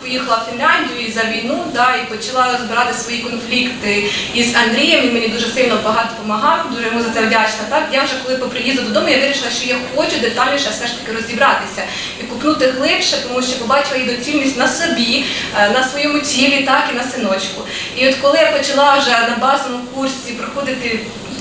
поїхала в Фінляндію і за війну, да, і почала розбирати свої конфлікти із Андрієм. Він мені дуже сильно багато допомагав, дуже йому за це вдячна. Так я вже коли по приїзду додому я вирішила, що я хочу детальніше все ж таки розібратися і купнути глибше, тому що побачила її доцільність на собі, е, на своєму тілі, так і на синочку. І от коли я почала вже на базовому курсі проходити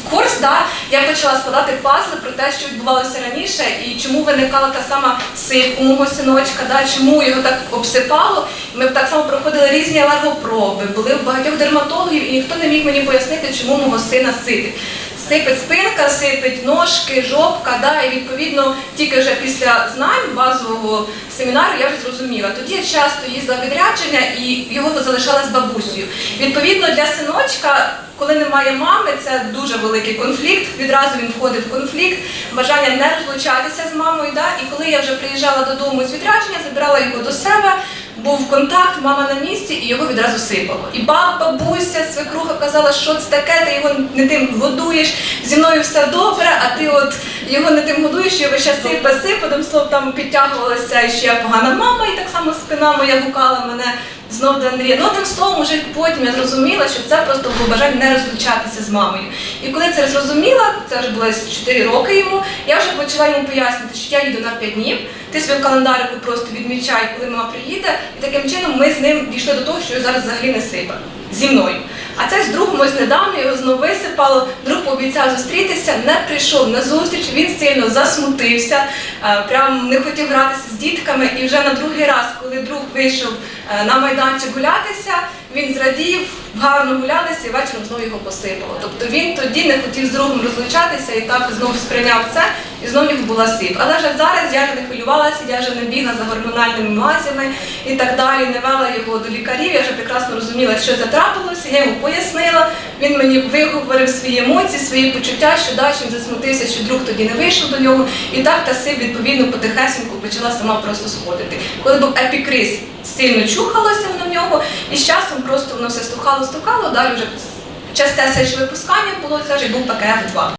курс, да, я почала складати пазли про те, що відбувалося раніше, і чому виникала та сама сип мого синочка, да, чому його так обсипало. Ми так само проходили різні алергопроби, були в багатьох дерматологів, і ніхто не міг мені пояснити, чому мого сина сипить. Сипить спинка, сипить ножки, жопка, да, і відповідно тільки вже після знань базового семінару я вже зрозуміла. Тоді я часто їздила відрядження і його залишала з бабусею. Відповідно, для синочка, коли немає мами, це дуже великий конфлікт. Відразу він входив в конфлікт, бажання не розлучатися з мамою. Да? І коли я вже приїжджала додому з відрядження, забирала його до себе. Був контакт, мама на місці, і його відразу сипало. І баб, бабуся, свекруха казала, що це таке, ти його не тим годуєш, зі мною все добре, а ти от його не тим годуєш, його ще сипе, сипе, там словом там підтягувалася і ще погана мама, і так само спина моя гукала мене знов до Андрія. Ну одним словом, вже потім я зрозуміла, що це просто було бажання не розлучатися з мамою. І коли це зрозуміла, це вже було 4 роки йому, я вже почала йому пояснити, що я їду на 5 днів, ти свій календарику просто відмічай, коли мама приїде, і таким чином ми з ним дійшли до того, що зараз взагалі не сипа зі мною. А це з другом ось недавно його знову висипало. Друг пообіцяв зустрітися, не прийшов на зустріч. Він сильно засмутився, е, прям не хотів гратися з дітками. І вже на другий раз, коли друг вийшов е, на майданчик гулятися, він зрадів, гарно гулялися і вечором знову його посипало. Тобто він тоді не хотів з другом розлучатися і так знову сприйняв це, і знову була сип. Але вже зараз я вже не хвилювалася, я вже не бігла за гормональними мазями і так далі, не вела його до лікарів. Я вже прекрасно розуміла, що це трапилося. Я йому пояснила. Він мені виговорив свої емоції, свої почуття, що да, що він засмутився, що друг тоді не вийшов до нього. І так та сип відповідно потихесеньку почала сама просто сходити. Коли був епікриз, сильно чухалося в нього, і з часом просто воно все стухало, стухало. Далі вже часте сечовипускання було, це вже був ПКФ 2